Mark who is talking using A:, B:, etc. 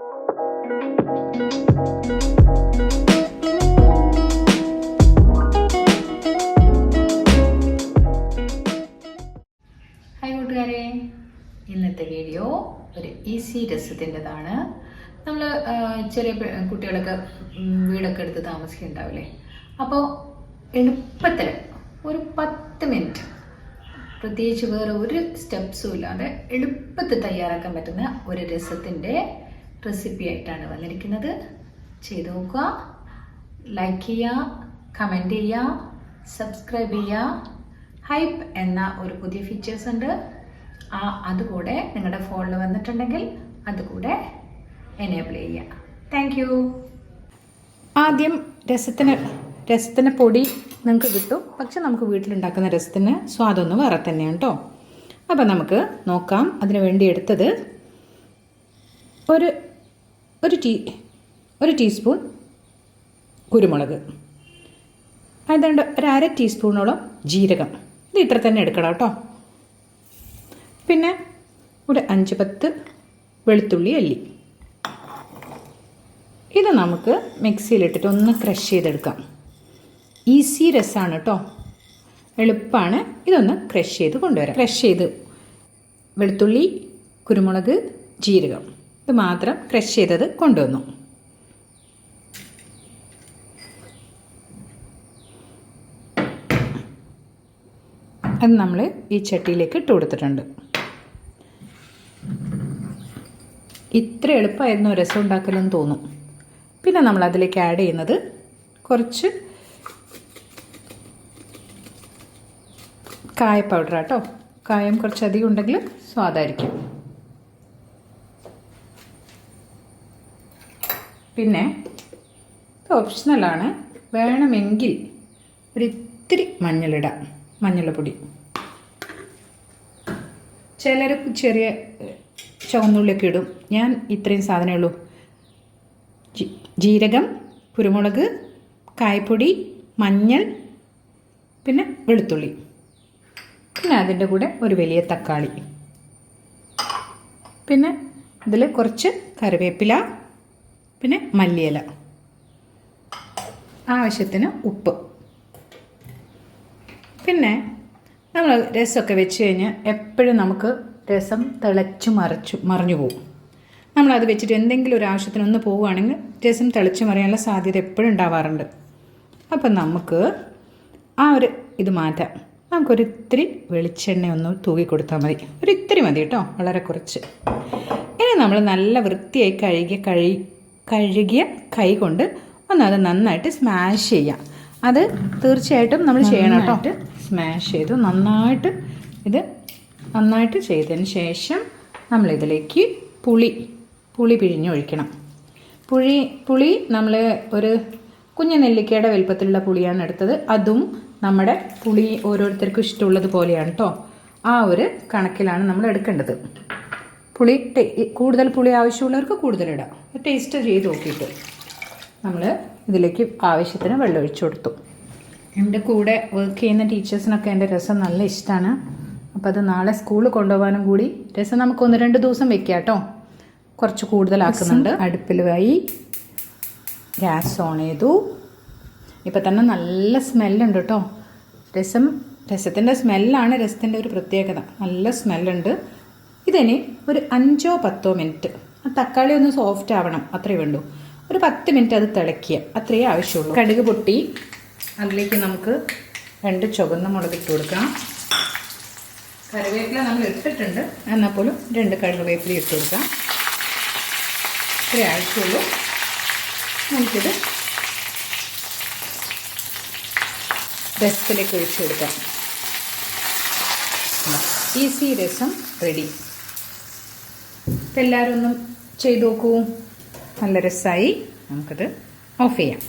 A: Hi കൂട്ടുകാരെ. ഇന്നത്തെ video ഒരു ഈസി രസത്തിന്റെതാണ്. നമ്മൾ ചെറിയ കുട്ടികളൊക്കെ വീടൊക്കെ എടുത്ത് താമസിക്കുന്നുണ്ടാവില്ലേ? അപ്പോൾ എളുപ്പത്തിൽ ഒരു പത്ത് മിനിറ്റ് പ്രത്യേകിച്ച് വേറെ ഒരു സ്റ്റെപ്സും ഇല്ലാതെ എളുപ്പത്തിൽ തയ്യാറാക്കാൻ പറ്റുന്ന ഒരു രസത്തിന്റെ റെസിപ്പി ആയിട്ടാണ് വന്നിരിക്കുന്നത്. ചെയ്ത് നോക്കുക. ലൈക്ക് ചെയ്യുക കമന്റ് ചെയ്യുക സബ്സ്ക്രൈബ് ചെയ്യുക. ഹൈപ്പ് എന്ന ഒരു പുതിയ ഫീച്ചേഴ്സ് ഉണ്ട്. ആ അതുകൂടെ നിങ്ങളുടെ ഫോണിൽ വന്നിട്ടുണ്ടെങ്കിൽ അതുകൂടെ എനേബിൾ ചെയ്യുക. താങ്ക് യു ആദ്യം രസത്തിന് രസത്തിന് പൊടി നിങ്ങൾക്ക് കിട്ടും. പക്ഷെ നമുക്ക് വീട്ടിലുണ്ടാക്കുന്ന രസത്തിന് സ്വാദൊന്ന് വേറെ തന്നെയാണ് കേട്ടോ അപ്പം നമുക്ക് നോക്കാം. അതിന് വേണ്ടി എടുത്തത് ഒരു ഒരു ടീ ഒരു ടീസ്പൂൺ കുരുമുളക്. അതുകൊണ്ട് ഒരു അര ടീസ്പൂണോളം ജീരകം. ഇത് ഇത്ര തന്നെ എടുക്കണം കേട്ടോ. പിന്നെ ഒരു അഞ്ച് പത്ത് വെളുത്തുള്ളി അല്ലി. ഇത് നമുക്ക് മിക്സിയിലിട്ടിട്ട് ഒന്ന് ക്രഷ് ചെയ്തെടുക്കാം. ഈസി രസമാണ് കേട്ടോ. എളുപ്പമാണ് ഇതൊന്ന് ക്രഷ് ചെയ്ത് കൊണ്ടുവരാം. ക്രഷ് ചെയ്ത് വെളുത്തുള്ളി കുരുമുളക് ജീരകം. ഇത് മാത്രം ക്രഷ് ചെയ്തത് കൊണ്ടുവന്നു. അത് നമ്മൾ ഈ ചട്ടിയിലേക്ക് ഇട്ട് കൊടുത്തിട്ടുണ്ട്. ഇത്ര എളുപ്പമായിരുന്നു രസം ഉണ്ടാക്കലെന്ന് തോന്നും. പിന്നെ നമ്മൾ അതിലേക്ക് ആഡ് ചെയ്യുന്നത് കുറച്ച് കായ പൗഡർ കേട്ടോ കായം കുറച്ചധികം ഉണ്ടെങ്കിൽ സ്വാദായിരിക്കും. പിന്നെ ഇത് ഓപ്ഷണലാണ് വേണമെങ്കിൽ ഒരിത്തിരി മഞ്ഞളിടാം മഞ്ഞൾപ്പൊടി ചിലർ ചെറിയ ചുവന്നുള്ളിയൊക്കെ ഇടും. ഞാൻ ഇത്രയും സാധനമേ ഉള്ളൂ. ജീരകം കുരുമുളക് കായപ്പൊടി മഞ്ഞൾ പിന്നെ വെളുത്തുള്ളി. പിന്നെ അതിന്റെ കൂടെ ഒരു വലിയ തക്കാളി. പിന്നെ ഇതിൽ കുറച്ച് കറിവേപ്പില പിന്നെ മല്ലിയില. ആവശ്യത്തിന് ഉപ്പ്. പിന്നെ നമ്മൾ രസമൊക്കെ വെച്ച് കഴിഞ്ഞാൽ എപ്പോഴും നമുക്ക് രസം തിളച്ചു മറച്ചു മറിഞ്ഞു പോകും നമ്മളത് വെച്ചിട്ട് എന്തെങ്കിലും ഒരു ആവശ്യത്തിന് ഒന്ന് പോവുകയാണെങ്കിൽ രസം തിളച്ചു മറിയാനുള്ള സാധ്യത എപ്പോഴും ഉണ്ടാവാറുണ്ട്. അപ്പം നമുക്ക് ആ ഒരു ഇത് മാറ്റാം. നമുക്കൊരിത്തിരി വെളിച്ചെണ്ണ ഒന്ന് തൂകി കൊടുത്താൽ മതി. ഒരിത്തിരി മതി കേട്ടോ വളരെ കുറച്ച്. ഇനി നമ്മൾ നല്ല വൃത്തിയായി കഴുകി കഴി കഴുകിയ കൈ കൊണ്ട് ഒന്ന് അത് നന്നായിട്ട് സ്മാഷ് ചെയ്യാം. അത് തീർച്ചയായിട്ടും നമ്മൾ ചെയ്യണം കേട്ടോ. സ്മാഷ് ചെയ്തു നന്നായിട്ട് ഇത് നന്നായിട്ട് ചെയ്തതിന് ശേഷം നമ്മളിതിലേക്ക് പുളി പുളി പിഴിഞ്ഞൊഴിക്കണം പുളി പുളി നമ്മൾ ഒരു കുഞ്ഞു നെല്ലിക്കയുടെ വലുപ്പത്തിലുള്ള പുളിയാണ് എടുത്തത്. അതും നമ്മുടെ പുളി ഓരോരുത്തർക്കും ഇഷ്ടമുള്ളത് പോലെയാണ് കേട്ടോ ആ ഒരു കണക്കിലാണ് നമ്മൾ എടുക്കേണ്ടത്. പുളി കൂടുതൽ പുളി ആവശ്യമുള്ളവർക്ക് കൂടുതൽ ഇടാം ടേസ്റ്റ് ചെയ്ത് നോക്കിയിട്ട് നമ്മൾ ഇതിലേക്ക് ആവശ്യത്തിന് വെള്ളം ഒഴിച്ചു കൊടുത്തു. എന്റെ കൂടെ വർക്ക് ചെയ്യുന്ന ടീച്ചേഴ്സിനൊക്കെ എന്റെ രസം നല്ല ഇഷ്ടമാണ് അപ്പോൾ അത് നാളെ സ്കൂളിൽ കൊണ്ടുപോകാനും കൂടി രസം നമുക്ക് ഒന്ന് രണ്ട് ദിവസം വെക്കാം കേട്ടോ കുറച്ച് കൂടുതലാക്കുന്നുണ്ട്. അടുപ്പിലുമായി ഗ്യാസ് ഓൺ ചെയ്തു. ഇപ്പം തന്നെ നല്ല സ്മെല്ലുണ്ട് കേട്ടോ രസം രസത്തിന്റെ സ്മെല്ലാണ് രസത്തിന്റെ ഒരു പ്രത്യേകത. നല്ല സ്മെല്ലുണ്ട് ഇതിനി ഒരു അഞ്ചോ പത്തോ മിനിറ്റ്. തക്കാളി ഒന്ന് സോഫ്റ്റ് ആവണം അത്രയേ വേണ്ടൂ. ഒരു പത്ത് മിനിറ്റ് അത് തിളക്കിയ അത്രയേ ആവശ്യമുള്ളൂ. കടുക് പൊട്ടി അതിലേക്ക് നമുക്ക് രണ്ട് ചുവന്ന മുളക് ഇട്ട് കൊടുക്കാം. കറിവേപ്പില നമ്മൾ ഇട്ടിട്ടുണ്ട് എന്നാൽ പോലും രണ്ട് കറിവേപ്പില ഇട്ട് കൊടുക്കാം. ഇത്രയേ ആവശ്യമുള്ളൂ. നമുക്കിത് രസത്തിലേക്ക് ഒഴിച്ചു കൊടുക്കാം. ഈസി രസം റെഡി എല്ലാവരും ഒന്നും ചെയ്തു നോക്കൂ. നല്ല രസമായി നമുക്കത് ഓഫ് ചെയ്യാം.